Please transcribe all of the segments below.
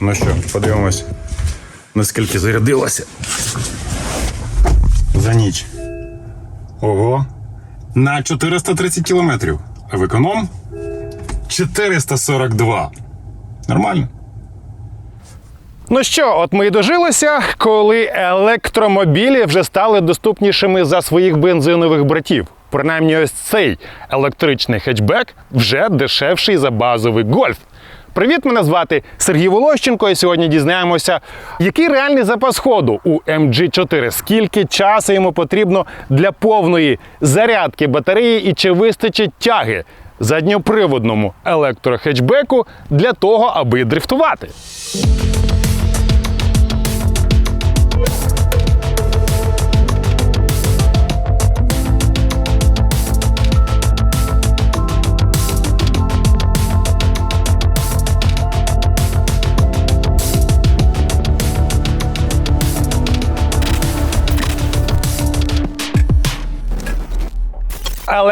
Ну що, подивимось, наскільки зарядилося. За ніч. Ого. На 430 кілометрів. А в економ 442. Нормально. Ну що, от ми і дожилися, коли електромобілі вже стали доступнішими за своїх бензинових братів. Принаймні, ось цей електричний хетчбек вже дешевший за базовий гольф. Привіт, мене звати Сергій Волощенко, і сьогодні дізнаємося, який реальний запас ходу у MG4, скільки часу йому потрібно для повної зарядки батареї і чи вистачить тяги задньоприводному електрохетчбеку для того, аби дрифтувати.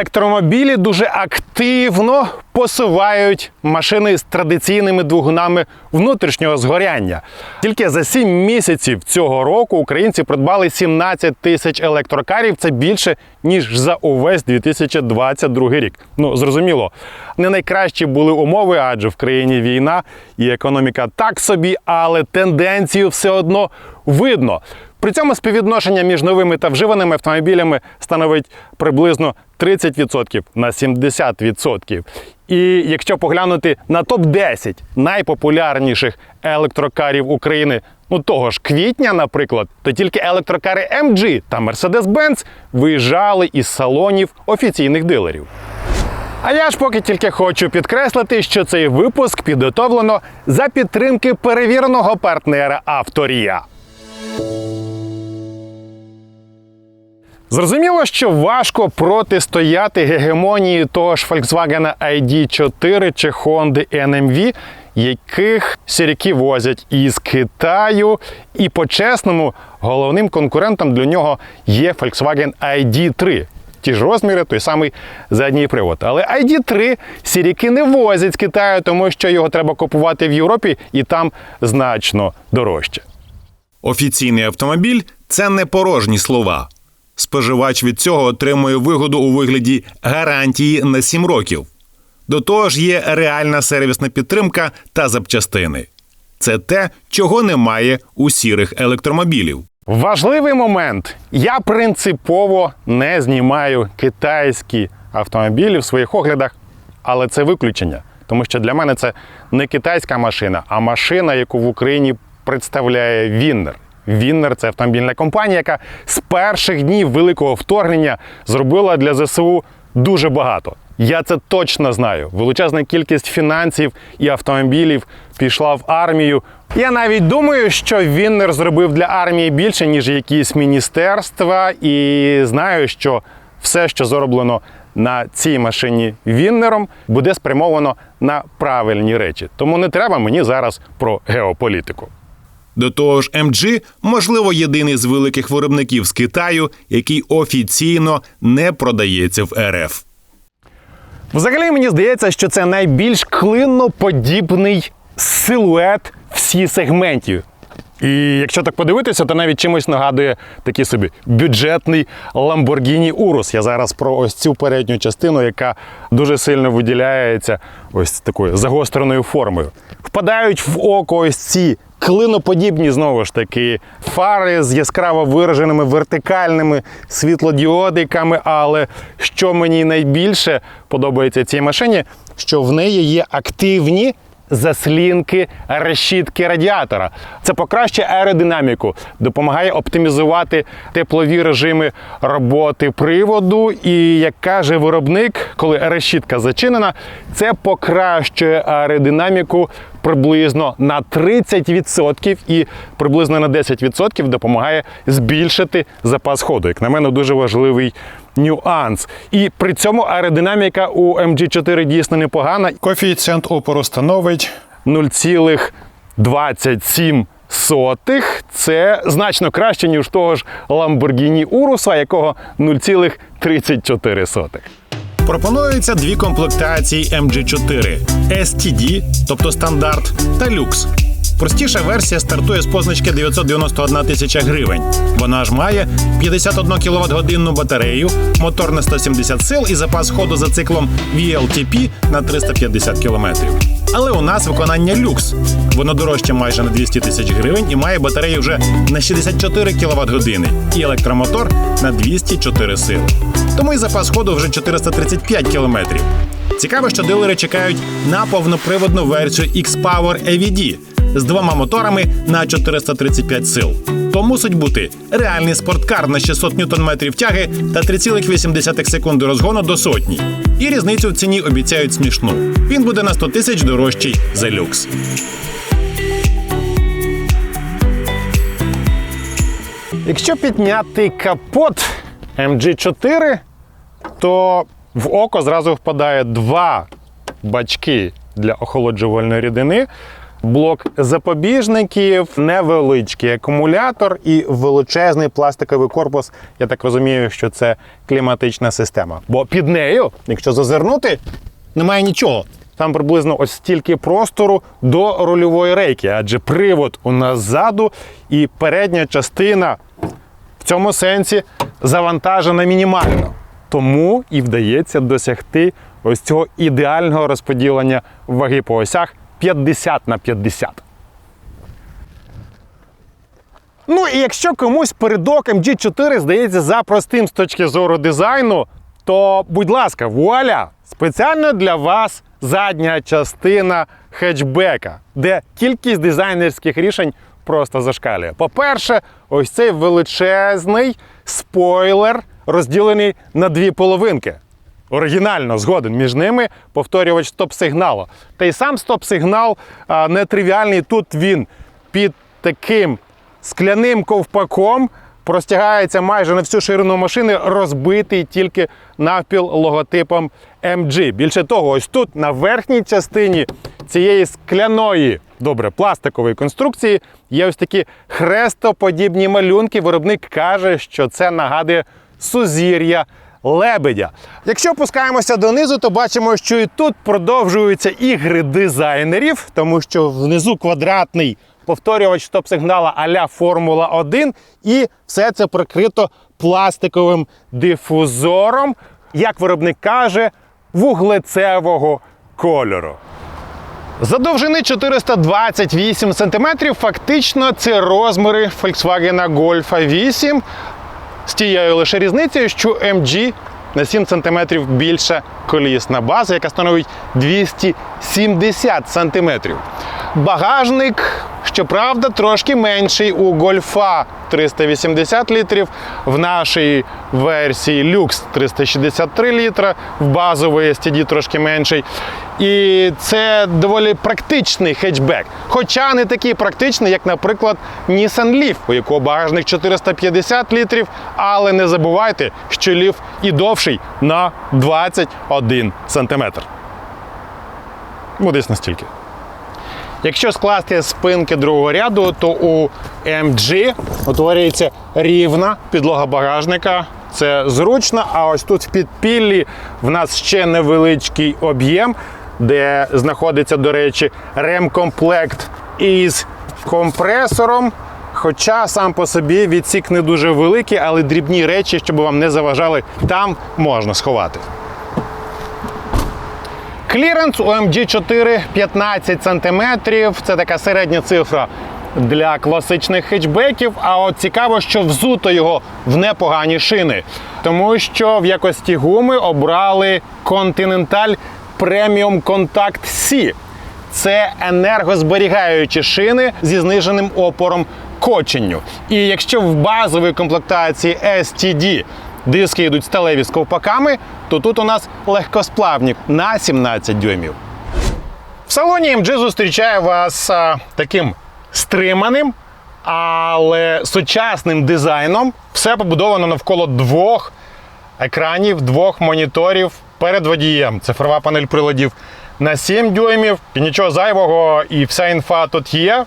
Електромобілі дуже активно посувають машини з традиційними двигунами внутрішнього згоряння. Тільки за 7 місяців цього року українці придбали 17 тисяч електрокарів. Це більше ніж за увесь 2022 рік. Ну зрозуміло, не найкращі були умови, адже в країні війна і економіка так собі, але тенденцію все одно видно. При цьому співвідношення між новими та вживаними автомобілями становить приблизно 30% на 70%. І якщо поглянути на топ-10 найпопулярніших електрокарів України, ну того ж квітня, наприклад, то тільки електрокари MG та Mercedes-Benz виїжджали із салонів офіційних дилерів. А я ж поки тільки хочу підкреслити, що цей випуск підготовлено за підтримки перевіреного партнера Авторія. Зрозуміло, що важко протистояти гегемонії того ж Volkswagen ID4 чи Honda NMV, яких сіряки возять із Китаю. І по-чесному, головним конкурентом для нього є Volkswagen ID3. Ті ж розміри, той самий задній привод. Але ID3 сіряки не возять з Китаю, тому що його треба купувати в Європі і там значно дорожче. Офіційний автомобіль це не порожні слова. Споживач від цього отримує вигоду у вигляді гарантії на 7 років. До того ж, є реальна сервісна підтримка та запчастини. Це те, чого немає у сірих електромобілів. Важливий момент. Я принципово не знімаю китайські автомобілі в своїх оглядах, але це виключення. Тому що для мене це не китайська машина, а машина, яку в Україні представляє Віннер. Віннер це автомобільна компанія, яка з перших днів великого вторгнення зробила для ЗСУ дуже багато. Я це точно знаю. Величезна кількість фінансів і автомобілів пішла в армію. Я навіть думаю, що Віннер зробив для армії більше, ніж якісь міністерства, і знаю, що все, що зроблено на цій машині Віннером, буде спрямовано на правильні речі. Тому не треба мені зараз про геополітику. До того ж, MG, можливо, єдиний з великих виробників з Китаю, який офіційно не продається в РФ. Взагалі мені здається, що це найбільш клиноподібний силует всі сегментів. І якщо так подивитися, то навіть чимось нагадує такий собі бюджетний Lamborghini Urus. Я зараз про ось цю передню частину, яка дуже сильно виділяється ось такою загостреною формою. Впадають в око ось ці клиноподібні знову ж таки фари з яскраво вираженими вертикальними світлодіодиками. Але що мені найбільше подобається цій машині, що в неї є активні заслінки решітки радіатора. Це покращує аеродинаміку, допомагає оптимізувати теплові режими роботи приводу. І як каже виробник, коли решітка зачинена, це покращує аеродинаміку приблизно на 30% і приблизно на 10% допомагає збільшити запас ходу. Як на мене, дуже важливий нюанс. І при цьому аеродинаміка у MG4 дійсно непогана. Коефіцієнт опору становить 0,27 сотих. Це значно краще, ніж того ж Lamborghini Urus, якого 0,34 сотих. Пропонуються дві комплектації MG4 STD, тобто стандарт, та люкс. Простіша версія стартує з позначки 991 тисяча гривень. Вона ж має 51 квт годинну батарею, мотор на 170 сил і запас ходу за циклом VLTP на 350 км. Але у нас виконання люкс. Воно дорожче майже на 200 тисяч гривень і має батарею вже на 64 кВт години і електромотор на 204 сили. Тому і запас ходу вже 435 км. Цікаво, що дилери чекають на повноприводну версію X-Power EVD з двома моторами на 435 сил. То мусить бути реальний спорткар на 600 ньютон-метрів тяги та 3,8 секунди розгону до сотні. І різницю в ціні обіцяють смішну. Він буде на 100 тисяч дорожчий за люкс. Якщо підняти капот MG4, то в око зразу впадає два бачки для охолоджувальної рідини, блок запобіжників, невеличкий акумулятор і величезний пластиковий корпус. Я так розумію, що це кліматична система. Бо під нею, якщо зазирнути, немає нічого. Там приблизно ось стільки простору до рульової рейки, адже привод у нас ззаду і передня частина в цьому сенсі завантажена мінімально. Тому і вдається досягти ось цього ідеального розподілення ваги по осях 50 на 50. Ну і якщо комусь передок MG4 здається за простим з точки зору дизайну, то будь ласка, вуаля! Спеціально для вас задня частина хетчбека, де кількість дизайнерських рішень просто зашкалює. По-перше, ось цей величезний спойлер розділений на дві половинки. Оригінально згоден між ними повторювач стоп-сигналу. Та й сам стоп-сигнал нетривіальний. Тут він під таким скляним ковпаком простягається майже на всю ширину машини, розбитий тільки навпіл логотипом MG. Більше того, ось тут на верхній частині цієї скляної, добре, пластикової конструкції є ось такі хрестоподібні малюнки. Виробник каже, що це нагадує сузір'я лебедя. Якщо опускаємося донизу, то бачимо, що і тут продовжуються ігри дизайнерів, тому що внизу квадратний повторювач стоп-сигнала а-ля Формула 1, і все це прикрито пластиковим дифузором, як виробник каже, вуглецевого кольору. За довжини 428 см, фактично це розміри Volkswagen Golf 8 з тією лише різницею, що MG на 7 см більша колісна база, яка становить 270 см. Багажник, щоправда, трошки менший у гольфа 380 літрів, в нашій версії Lux 363 літра, в базової STD трошки менший. І це доволі практичний хетчбек. Хоча не такий практичний, як, наприклад, Nissan Leaf, у якого багажник 450 літрів, але не забувайте, що Leaf і довший на 21 сантиметр. Ну, десь настільки. Якщо скласти спинки другого ряду, то у MG утворюється рівна підлога багажника. Це зручно, а ось тут в підпіллі в нас ще невеличкий об'єм, де знаходиться, до речі, ремкомплект із компресором. Хоча сам по собі відсік не дуже великий, але дрібні речі, щоб вам не заважали, там можна сховати. Кліренс у MG4 15 см. Це така середня цифра для класичних хетчбеків. А от цікаво, що взуто його в непогані шини, тому що в якості гуми обрали Continental Premium Contact C. Це енергозберігаючі шини зі зниженим опором коченню. І якщо в базовій комплектації STD диски йдуть сталеві з ковпаками, то тут у нас легкосплавні на 17 дюймів. В салоні MG зустрічає вас а, таким стриманим, але сучасним дизайном. Все побудовано навколо двох екранів, двох моніторів перед водієм. Цифрова панель приладів на 7 дюймів. І нічого зайвого, і вся інфа тут є.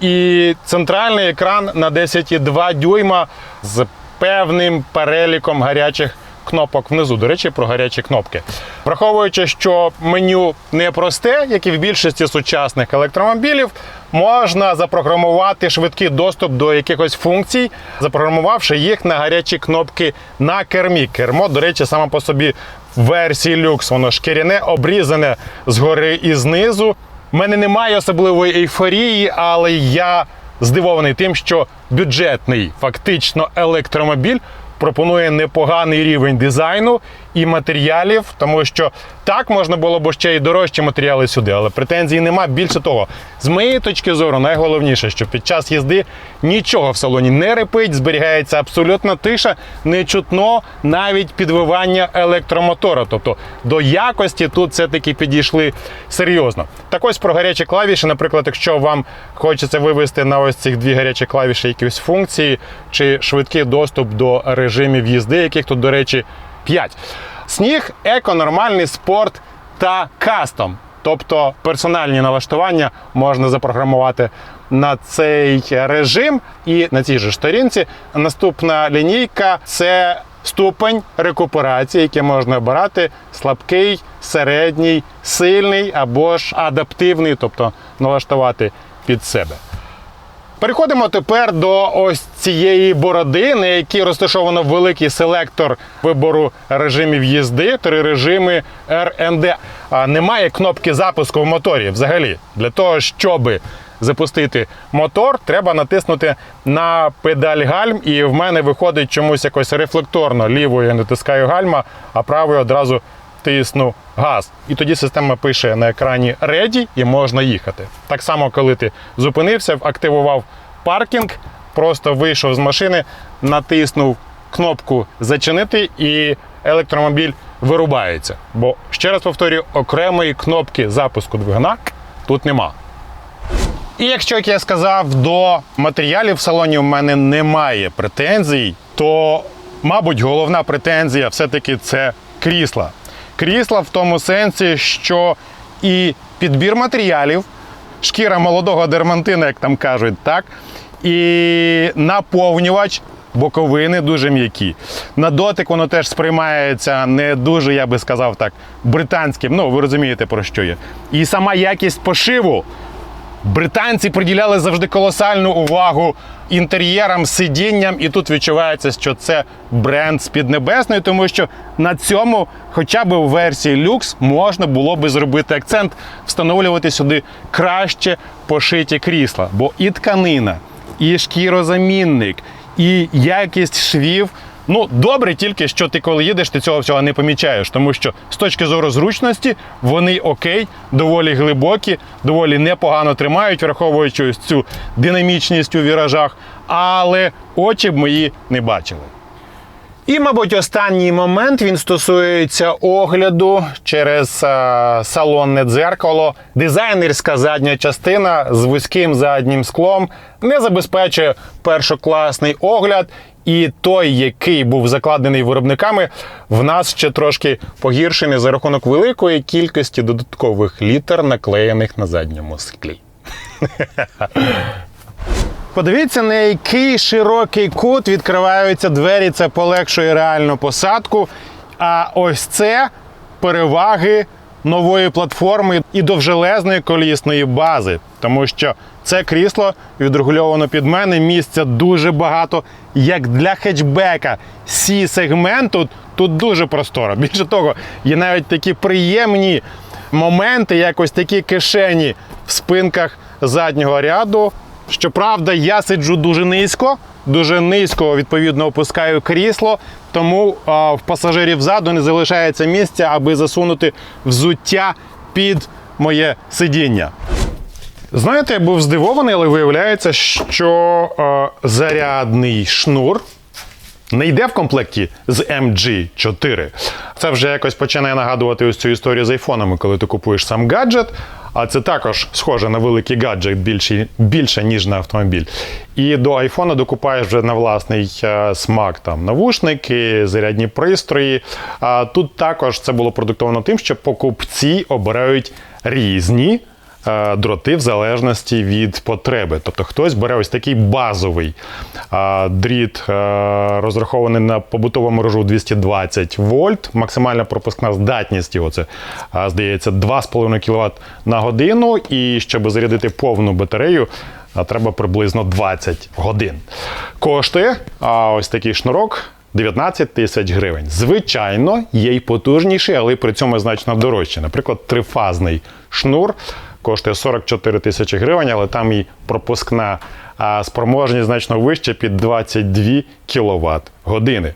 І центральний екран на 10,2 дюйма з певним переліком гарячих кнопок внизу. До речі, про гарячі кнопки. Враховуючи, що меню не просте, як і в більшості сучасних електромобілів, можна запрограмувати швидкий доступ до якихось функцій, запрограмувавши їх на гарячі кнопки на кермі. Кермо, до речі, саме по собі в версії люкс, воно шкіряне, обрізане згори і знизу. У мене немає особливої ейфорії, але я здивований тим, що бюджетний фактично електромобіль пропонує непоганий рівень дизайну і матеріалів, тому що так можна було б ще й дорожчі матеріали сюди, але претензій нема. Більше того, з моєї точки зору, найголовніше, що під час їзди нічого в салоні не репить, зберігається абсолютна тиша, не чутно навіть підвивання електромотора. Тобто до якості тут все-таки підійшли серйозно. Так ось про гарячі клавіші, наприклад, якщо вам хочеться вивести на ось цих дві гарячі клавіші якісь функції чи швидкий доступ до режимів їзди, яких тут, до режі, 5. Сніг, еко, нормальний спорт та кастом. Тобто персональні налаштування можна запрограмувати на цей режим. І на цій же сторінці наступна лінійка це ступень рекуперації, який можна обирати слабкий, середній, сильний або ж адаптивний, тобто налаштувати під себе. Переходимо тепер до ось цієї бороди, на якій розташовано великий селектор вибору режимів їзди, три режими RND. А немає кнопки запуску в моторі взагалі. Для того, щоб запустити мотор, треба натиснути на педаль гальм, і в мене виходить чомусь якось рефлекторно. Лівою я натискаю гальма, а правою одразу тисну газ. І тоді система пише на екрані Ready і можна їхати. Так само, коли ти зупинився, активував паркінг, просто вийшов з машини, натиснув кнопку Зачинити і електромобіль вирубається. Бо, ще раз повторюю, окремої кнопки запуску двигуна тут нема. І якщо, як я сказав, до матеріалів в салоні в мене немає претензій, то, мабуть, головна претензія все-таки це крісла. Крісла в тому сенсі, що і підбір матеріалів, шкіра молодого дермантина, як там кажуть, так, і наповнювач. Боковини дуже м'які. На дотик воно теж сприймається не дуже, я би сказав так, британським. Ну, ви розумієте, про що є. І сама якість пошиву Британці приділяли завжди колосальну увагу інтер'єрам, сидінням, і тут відчувається, що це бренд з Піднебесної, тому що на цьому, хоча б у версії люкс, можна було би зробити акцент, встановлювати сюди краще пошиті крісла. Бо і тканина, і шкірозамінник, і якість швів. Ну, добре, тільки що ти коли їдеш, ти цього всього не помічаєш, тому що з точки зору зручності вони окей, доволі глибокі, доволі непогано тримають, враховуючи ось цю динамічність у віражах, але очі б мої не бачили. І, мабуть, останній момент він стосується огляду через е, салонне дзеркало. Дизайнерська задня частина з вузьким заднім склом не забезпечує першокласний огляд. І той, який був закладений виробниками, в нас ще трошки погіршений за рахунок великої кількості додаткових літер, наклеєних на задньому склі. Подивіться, на який широкий кут відкриваються двері. Це полегшує реальну посадку. А ось це переваги нової платформи і довжелезної колісної бази, тому що це крісло відрегульовано під мене. Місця дуже багато, як для хетчбека. Сі сегменту тут дуже просторо. Більше того, є навіть такі приємні моменти, як ось такі кишені в спинках заднього ряду. Щоправда, я сиджу дуже низько, дуже низько відповідно опускаю крісло, тому в пасажирів ззаду не залишається місця, аби засунути взуття під моє сидіння. Знаєте, я був здивований, але виявляється, що зарядний шнур не йде в комплекті з MG4. Це вже якось починає нагадувати ось цю історію з айфонами, коли ти купуєш сам гаджет. А це також схоже на великий гаджет більше, більше ніж на автомобіль. І до айфона докупаєш вже на власний е, смак там навушники, зарядні пристрої. А тут також це було продиктовано тим, що покупці обирають різні дроти в залежності від потреби. Тобто хтось бере ось такий базовий е, дріт, е, розрахований на побутову мережу 220 вольт. Максимальна пропускна здатність його це е, здається 2,5 кВт на годину. І щоб зарядити повну батарею, треба приблизно 20 годин. Коштує а, ось такий шнурок 19 тисяч гривень. Звичайно, є й потужніший, але при цьому значно дорожче. Наприклад, трифазний шнур коштує 44 тисячі гривень, але там і пропускна спроможність значно вища під 22 кВт години.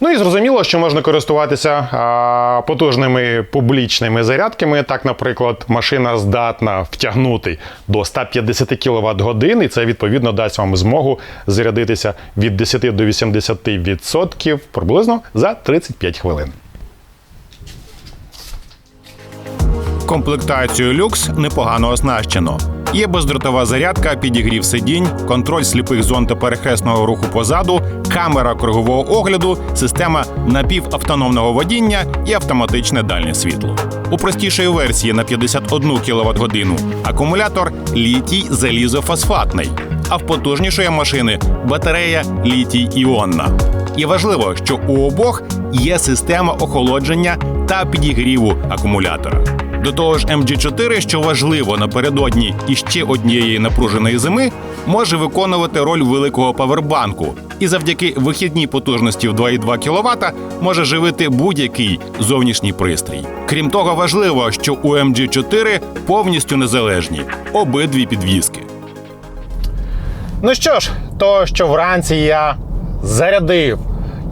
Ну і зрозуміло, що можна користуватися а, потужними публічними зарядками. Так, наприклад, машина здатна втягнути до 150 кВт годин, і це відповідно дасть вам змогу зарядитися від 10 до 80% приблизно за 35 хвилин. Комплектацію люкс непогано оснащено. Є бездротова зарядка, підігрів сидінь, контроль сліпих зон та перехресного руху позаду, камера кругового огляду, система напівавтономного водіння і автоматичне дальнє світло. У простішої версії на 51 кВт годину акумулятор літій залізофосфатний, а в потужнішої машини батарея літій іонна. І важливо, що у обох є система охолодження та підігріву акумулятора. До того ж, MG4, що важливо напередодні іще однієї напруженої зими, може виконувати роль великого павербанку і завдяки вихідній потужності в 2,2 кВт може живити будь-який зовнішній пристрій. Крім того, важливо, що у MG4 повністю незалежні обидві підвіски. Ну що ж, то що вранці я зарядив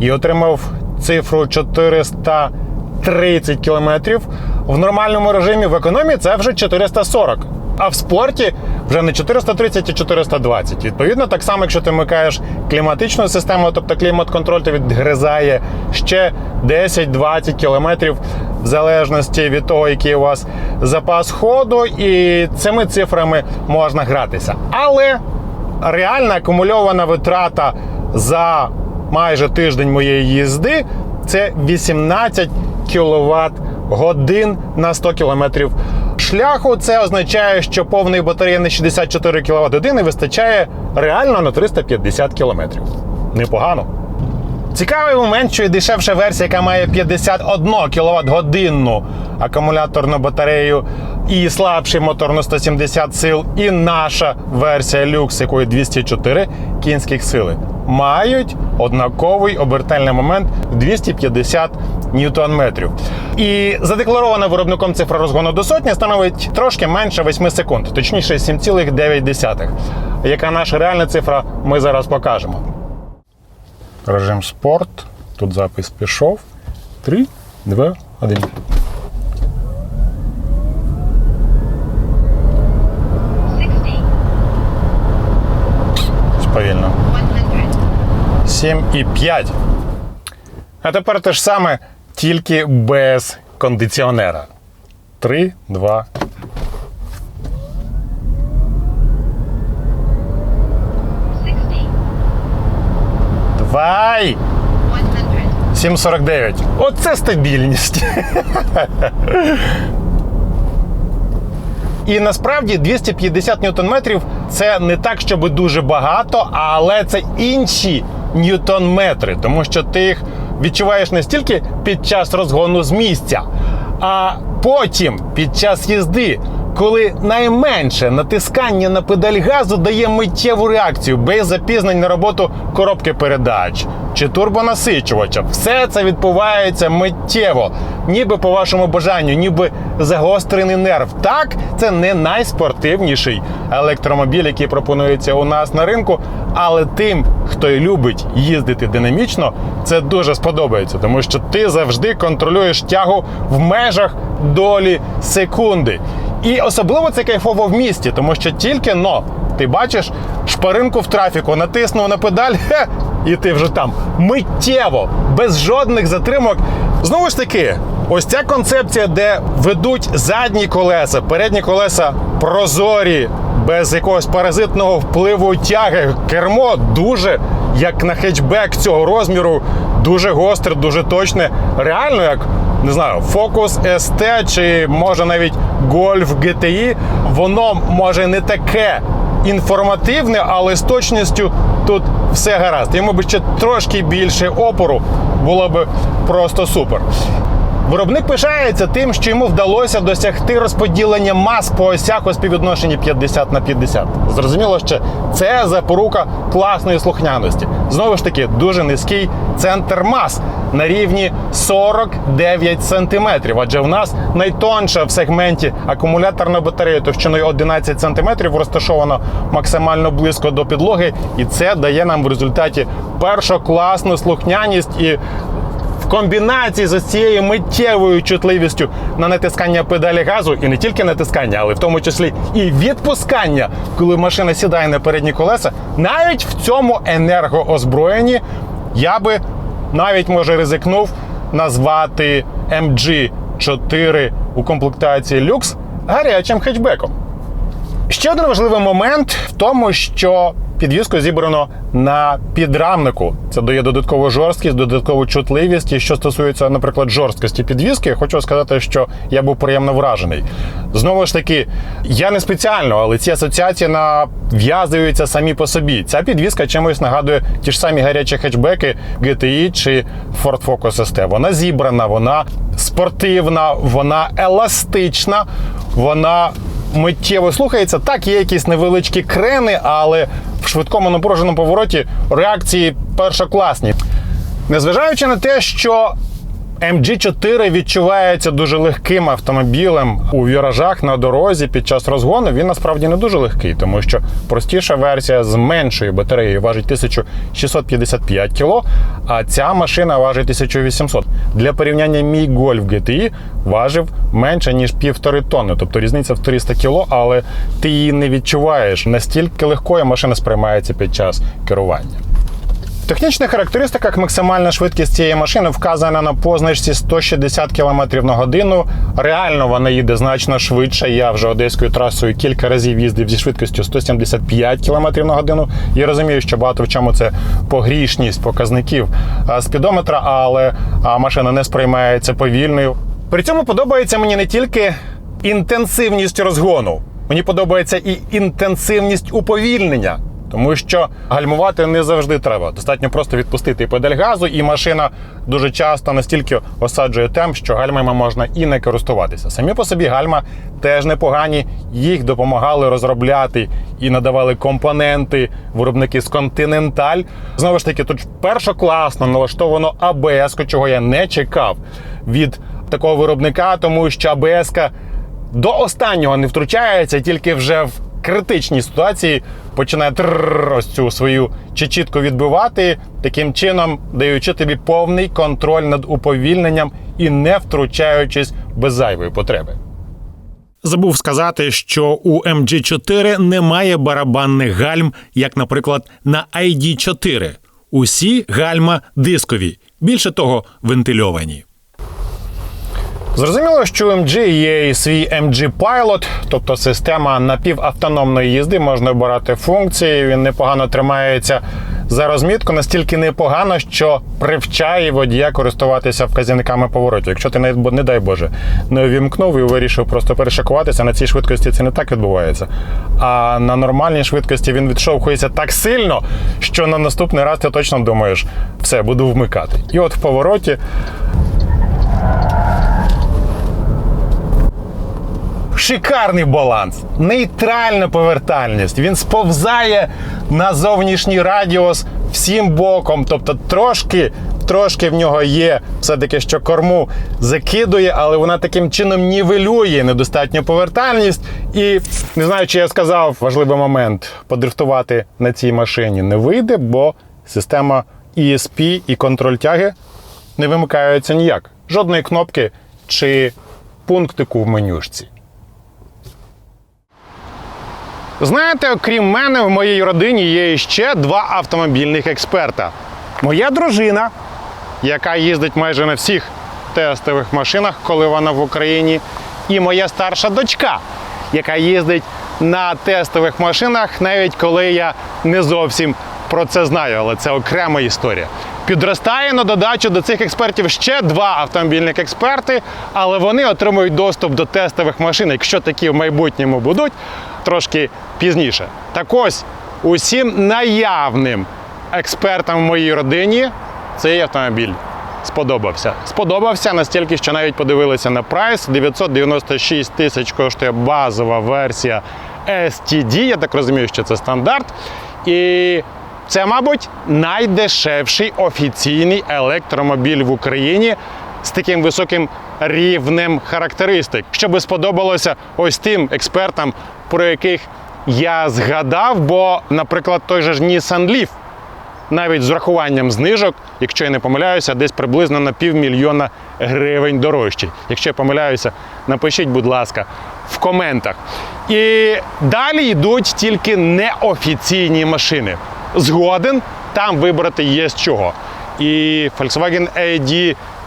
і отримав цифру 430 кілометрів. В нормальному режимі в економії це вже 440. А в спорті вже не 430, а 420. Відповідно, так само, якщо ти вмикаєш кліматичну систему, тобто клімат-контроль, то відгризає ще 10-20 кілометрів в залежності від того, який у вас запас ходу, і цими цифрами можна гратися. Але реальна акумульована витрата за майже тиждень моєї їзди це 18 кВт годин на 100 км шляху. Це означає, що повної батареї на 64 кВт години вистачає реально на 350 км. Непогано. Цікавий момент, що і дешевша версія, яка має 51 кВт годинну акумуляторну батарею і слабший мотор на 170 сил, і наша версія люкс, якої 204 кінських сили, мають однаковий обертальний момент 250 ньютон-метрів. І задекларована виробником цифра розгону до сотні становить трошки менше 8 секунд, точніше 7,9. Яка наша реальна цифра, ми зараз покажемо. Режим спорт. Тут запис пішов. 3, 2, 1. 7,5. А тепер те ж саме, тільки без кондиціонера. 3, 2. Давай! 7,49. Оце стабільність. І насправді 250 ньютон метрів це не так, щоб дуже багато, але це інші ньютон-метри, тому що ти їх відчуваєш не стільки під час розгону з місця, а потім під час їзди, коли найменше натискання на педаль газу дає миттєву реакцію без запізнень на роботу коробки передач чи турбонасичувача. Все це відбувається миттєво, ніби по вашому бажанню, ніби загострений нерв. Так, це не найспортивніший електромобіль, який пропонується у нас на ринку, але тим, хто і любить їздити динамічно, це дуже сподобається, тому що ти завжди контролюєш тягу в межах долі секунди. І особливо це кайфово в місті, тому що тільки но ти бачиш шпаринку в трафіку, натиснув на педаль, хе, і ти вже там миттєво, без жодних затримок. Знову ж таки, ось ця концепція, де ведуть задні колеса, передні колеса прозорі, без якогось паразитного впливу тяги. Кермо дуже, як на хетчбек цього розміру, дуже гостре, дуже точне. Реально, як не знаю, Focus ST чи може навіть Golf GTI, воно може не таке інформативне, але з точністю тут все гаразд. Йому би ще трошки більше опору було б просто супер. Виробник пишається тим, що йому вдалося досягти розподілення мас по осях у співвідношенні 50 на 50. Зрозуміло, що це запорука класної слухняності. Знову ж таки, дуже низький центр мас на рівні 49 сантиметрів. Адже в нас найтонша в сегменті акумуляторна батарея товщиною 11 сантиметрів розташована максимально близько до підлоги, і це дає нам в результаті першокласну слухняність і комбінації з цією миттєвою чутливістю на натискання педалі газу, і не тільки натискання, але в тому числі і відпускання, коли машина сідає на передні колеса, навіть в цьому енергоозброєнні я би навіть може ризикнув назвати MG4 у комплектації люкс гарячим хетчбеком. Ще один важливий момент в тому, що підвіску зібрано на підрамнику. Це дає додаткову жорсткість, додаткову чутливість. І що стосується, наприклад, жорсткості підвіски, хочу сказати, що я був приємно вражений. Знову ж таки, я не спеціально, але ці асоціації нав'язуються самі по собі. Ця підвіска чимось нагадує ті ж самі гарячі хетчбеки GTI чи Ford Focus ST. Вона зібрана, вона спортивна, вона еластична, вона миттєво слухається. Так, є якісь невеличкі крени, але в швидкому напруженому повороті реакції першокласні. Незважаючи на те, що MG4 відчувається дуже легким автомобілем у віражах на дорозі під час розгону. Він насправді не дуже легкий, тому що простіша версія з меншою батареєю важить 1655 кг, а ця машина важить 1800. Для порівняння мій Golf GTI важив менше ніж півтори тонни, тобто різниця в 300 кг, але ти її не відчуваєш. Настільки легкою машина сприймається під час керування. В технічних характеристиках максимальна швидкість цієї машини вказана на позначці 160 км на годину. Реально вона їде значно швидше. Я вже одеською трасою кілька разів їздив зі швидкістю 175 км на годину. Я розумію, що багато в чому це погрішність показників спідометра, але машина не сприймається повільною. При цьому подобається мені не тільки інтенсивність розгону, мені подобається і інтенсивність уповільнення. Тому що гальмувати не завжди треба. Достатньо просто відпустити педаль газу, і машина дуже часто настільки осаджує темп, що гальмами можна і не користуватися. Самі по собі гальма теж непогані. Їх допомагали розробляти і надавали компоненти виробники з Continental. Знову ж таки, тут першокласно налаштовано АБС, чого я не чекав від такого виробника, тому що АБС до останнього не втручається, тільки вже в критичній ситуації починає ось цю свою чечітку відбивати, таким чином даючи тобі повний контроль над уповільненням і не втручаючись без зайвої потреби. Забув сказати, що у MG4 немає барабанних гальм, як, наприклад, на ID4. Усі гальма дискові, більше того, вентильовані. Зрозуміло, що у MG є і свій MG Pilot, тобто система напівавтономної їзди, можна обирати функції. Він непогано тримається за розмітку, настільки непогано, що привчає водія користуватися вказівниками поворотів. Якщо ти не дай Боже не увімкнув і вирішив просто перешикуватися, на цій швидкості це не так відбувається. А на нормальній швидкості він відшовхується так сильно, що на наступний раз ти точно думаєш, все, буду вмикати. І от в повороті Шикарний баланс, нейтральна повертальність. Він сповзає на зовнішній радіус всім боком. Тобто трошки, трошки в нього є все-таки, що корму закидує, але вона таким чином нівелює недостатню повертальність. І не знаю, чи я сказав важливий момент подрифтувати на цій машині не вийде, бо система ESP і контроль тяги не вимикаються ніяк. Жодної кнопки чи пунктику в менюшці. Знаєте, окрім мене, в моїй родині є ще два автомобільних експерта. Моя дружина, яка їздить майже на всіх тестових машинах, коли вона в Україні, і моя старша дочка, яка їздить на тестових машинах, навіть коли я не зовсім про це знаю, але це окрема історія. Підростає на додачу до цих експертів ще два автомобільних експерти, але вони отримують доступ до тестових машин, якщо такі в майбутньому будуть, трошки пізніше. Так ось усім наявним експертам в моїй родині цей автомобіль сподобався. Сподобався настільки, що навіть подивилися на прайс. 996 тисяч коштує базова версія STD. Я так розумію, що це стандарт. І це, мабуть, найдешевший офіційний електромобіль в Україні з таким високим рівнем характеристик, що би сподобалося ось тим експертам, про яких я згадав. Бо, наприклад, той же ж Nissan Leaf навіть з врахуванням знижок, якщо я не помиляюся, десь приблизно на півмільйона гривень дорожчий. Якщо я помиляюся, напишіть, будь ласка, в коментах. І далі йдуть тільки неофіційні машини. Згоден там вибрати є з чого. І Volkswagen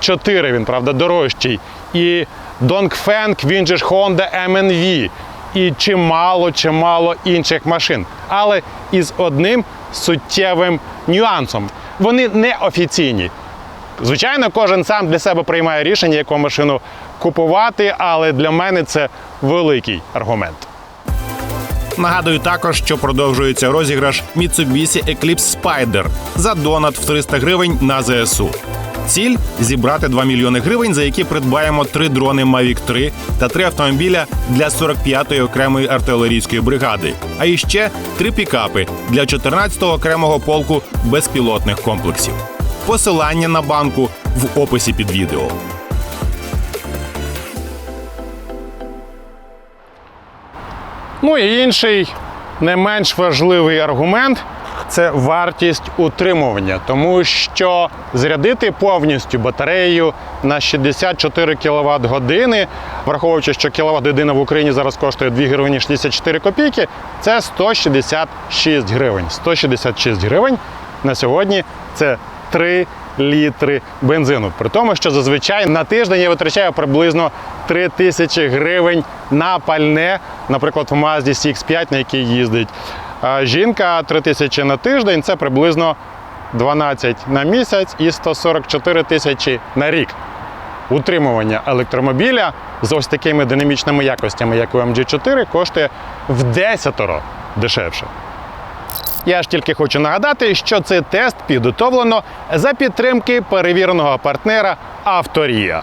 ID4, він правда дорожчий. І Dongfeng, він же ж Honda MNV і чимало, чимало інших машин. Але із одним суттєвим нюансом. Вони не офіційні. Звичайно, кожен сам для себе приймає рішення, яку машину купувати, але для мене це великий аргумент. Нагадую також, що продовжується розіграш Mitsubishi Eclipse Spider за донат в 300 гривень на ЗСУ. Ціль зібрати 2 мільйони гривень, за які придбаємо три дрони Mavic 3 та три автомобіля для 45-ї окремої артилерійської бригади, а іще три пікапи для 14-го окремого полку безпілотних комплексів. Посилання на банку в описі під відео. Ну і інший не менш важливий аргумент це вартість утримування, тому що зарядити повністю батарею на 64 кВт години, враховуючи, що кВт година в Україні зараз коштує 2 гривні 64 копійки, це 166 гривень. 166 гривень на сьогодні це 3 літри бензину. При тому, що зазвичай на тиждень я витрачаю приблизно 3 тисячі гривень на пальне, наприклад, в Mazda CX-5, на якій їздить жінка 3 тисячі на тиждень це приблизно 12 на місяць і 144 тисячі на рік. Утримування електромобіля з ось такими динамічними якостями, як у MG4, коштує в 10 дешевше. Я ж тільки хочу нагадати, що цей тест підготовлено за підтримки перевіреного партнера Авторія.